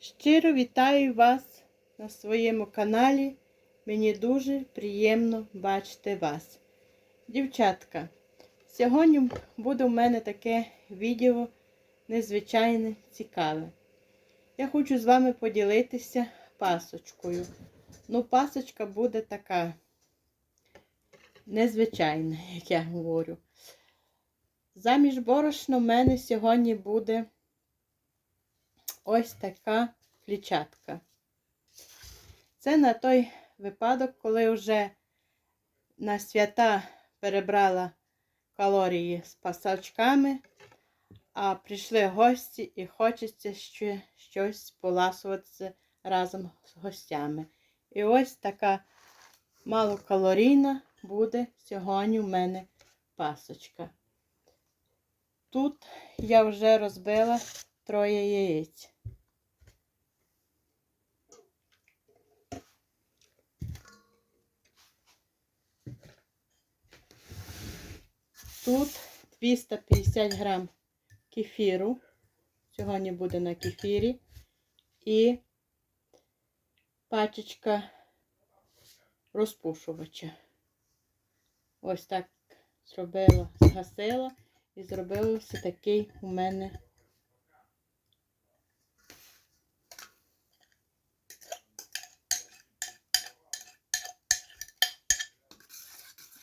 Щиро вітаю вас на своєму каналі. Мені дуже приємно бачити вас. Дівчатка, сьогодні буде у мене таке відео незвичайне цікаве. Я хочу з вами поділитися пасочкою. Ну, пасочка буде така незвичайна, як я говорю. Заміж борошна в мене сьогодні буде ось така клітчатка. Це на той випадок, коли вже на свята перебрала калорії з пасочками, а прийшли гості і хочеться ще щось поласуватися разом з гостями. І ось така малокалорійна буде сьогодні у мене пасочка. Тут я вже розбила троє яєць. Тут 250 грам кефіру. Сьогодні буде на кефірі. І пачечка розпушувача. Ось так зробила, згасила і зробив ось такий у мене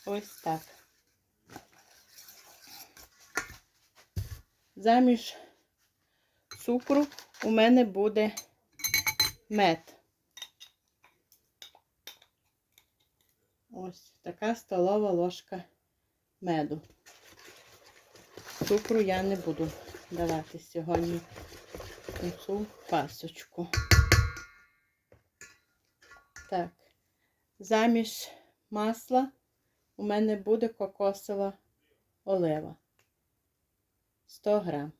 ось так. Заміж цукру у мене буде мед. Ось така столова ложка меду. Цукру я не буду давати сьогодні у цю пасочку. Так, заміж масла у мене буде кокосова олива. 100 грам.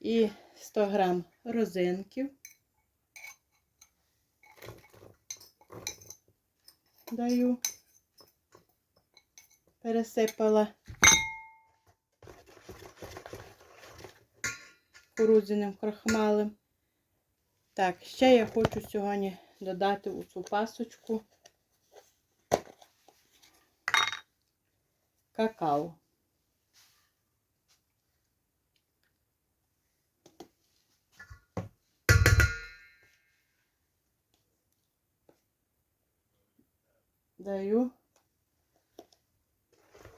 І 100 грам розинків. Даю. Пересипала кукурудзяним крахмалем. Так, ще я хочу сьогодні додати у цю пасочку какао. Даю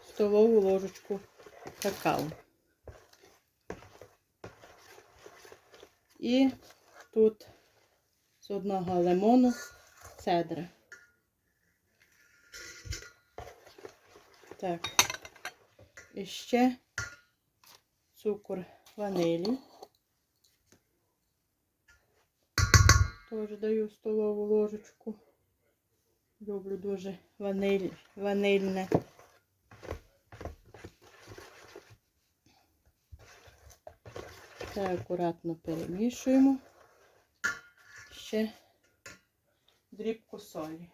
столову ложечку какао. І тут з одного лимону цедра. Так, і ще цукор ванилі. Теж даю столову ложечку. Люблю дуже ваниль, ванильне. Це акуратно перемішуємо. Ще дрібку солі.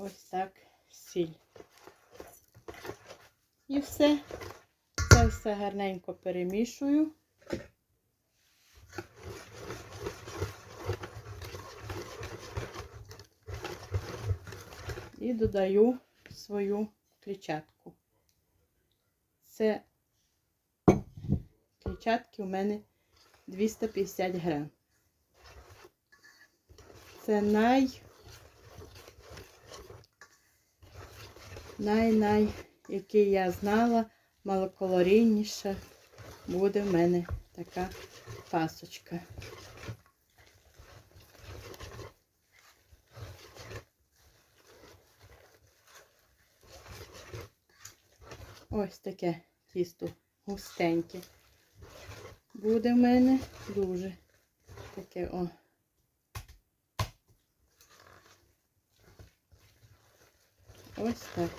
Ось так сіль. І все. Це все гарненько перемішую. І додаю свою клітчатку. Це клітчатки у мене 250 грам. Це най най-най, який я знала, малокалорійніша буде в мене така пасочка. Ось таке тісто густеньке. Буде в мене дуже таке о. Ось так.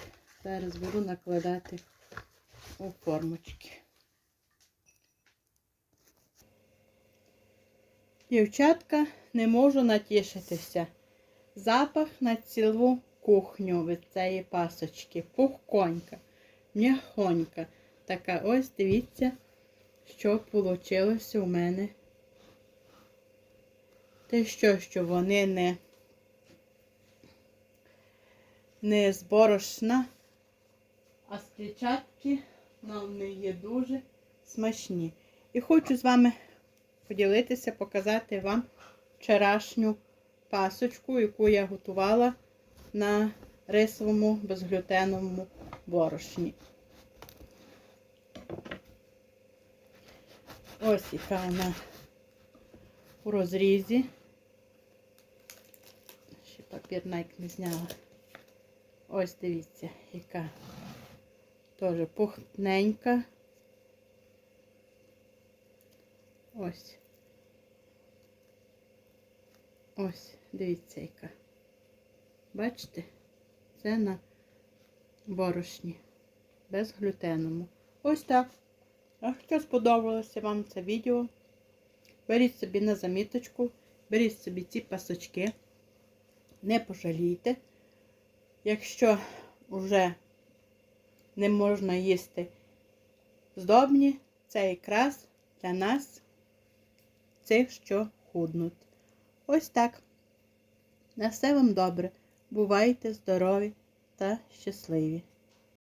Зараз буду накладати у формочки. Дівчатка, не можу натішитися. Запах на цілу кухню від цієї пасочки. Пухконька, м'яхонька. Така ось дивіться, що вийшло у мене. Те що, що вони не, не з а клітчатки, але вони є дуже смачні. І хочу з вами поділитися, показати вам вчорашню пасочку, яку я готувала на рисовому безглютеновому борошні. Ось яка вона у розрізі. Ще папір найк не зняла. Ось дивіться, яка теж пухненька. Ось. Ось, дивіться, яка. Бачите? Це на борошні. Безглютеному. Ось так. Якщо сподобалося вам це відео, беріть собі на заміточку, беріть собі ці пасочки, не пожалійте. Якщо вже не можна їсти здобні, це якраз для нас цих, що худнуть. Ось так. На все вам добре. Бувайте здорові та щасливі!